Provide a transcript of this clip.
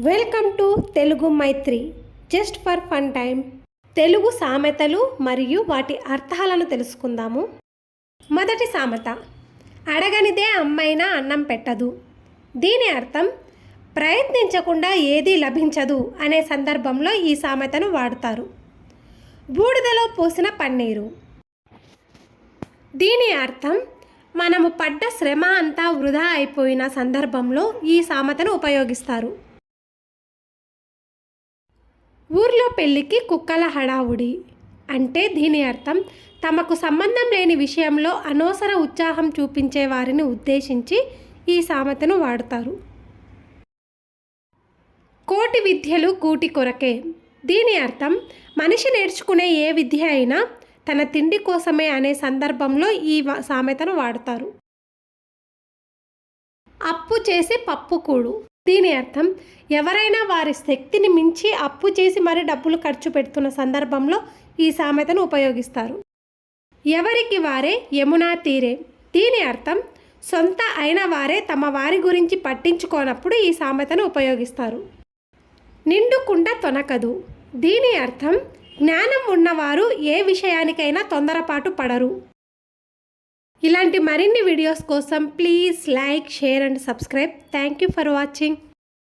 Welcome to Telugu Maithri. Just for fun time Telugu సామెతలు మరియు వాటి అర్థాలను తెలుసుకుందాము. మొదటి సామెత. అడగనిదే అమ్మైనా అన్నం పెట్టదు. దీని అర్థం ప్రయత్నించకుండా ఏదీ లభించదు అనే సందర్భంలో ఈ సామెతను వాడతారు. బూడిదలో పోసిన పన్నీరు. దీని అర్థం మనము పడ్డ శ్రమ అంతా వృధా అయిపోయిన సందర్భంలో ఈ సామెతను ఉపయోగిస్తారు. ఊర్లో పెళ్ళికి కుక్కల హడావుడి అంటే దీని అర్థం తమకు సంబంధం లేని విషయంలో అనవసర ఉత్సాహం చూపించే వారిని ఉద్దేశించి ఈ సామెతను వాడతారు. కోటి విద్యలు కూటి కొరకే. దీని అర్థం మనిషి నేర్చుకునే ఏ విద్య అయినా తన తిండి కోసమే అనే సందర్భంలో ఈ సామెతను వాడతారు. అప్పు చేసి పప్పు కూడు. దీని అర్థం ఎవరైనా వారి శక్తిని మించి అప్పు చేసి మరి డబ్బులు ఖర్చు పెడుతున్న సందర్భంలో ఈ సామెతను ఉపయోగిస్తారు. ఎవరికి వారే యమునా తీరే? దీని అర్థం సొంత అయిన వారే తమ వారి గురించి పట్టించుకోనప్పుడు ఈ సామెతను ఉపయోగిస్తారు. నిండుకుండ తొనకదు. దీని అర్థం జ్ఞానం ఉన్నవారు ఏ విషయానికైనా తొందరపాటు పడరు. ఇలాంటి మరిన్ని వీడియోస్ కోసం please like share and subscribe thank you for watching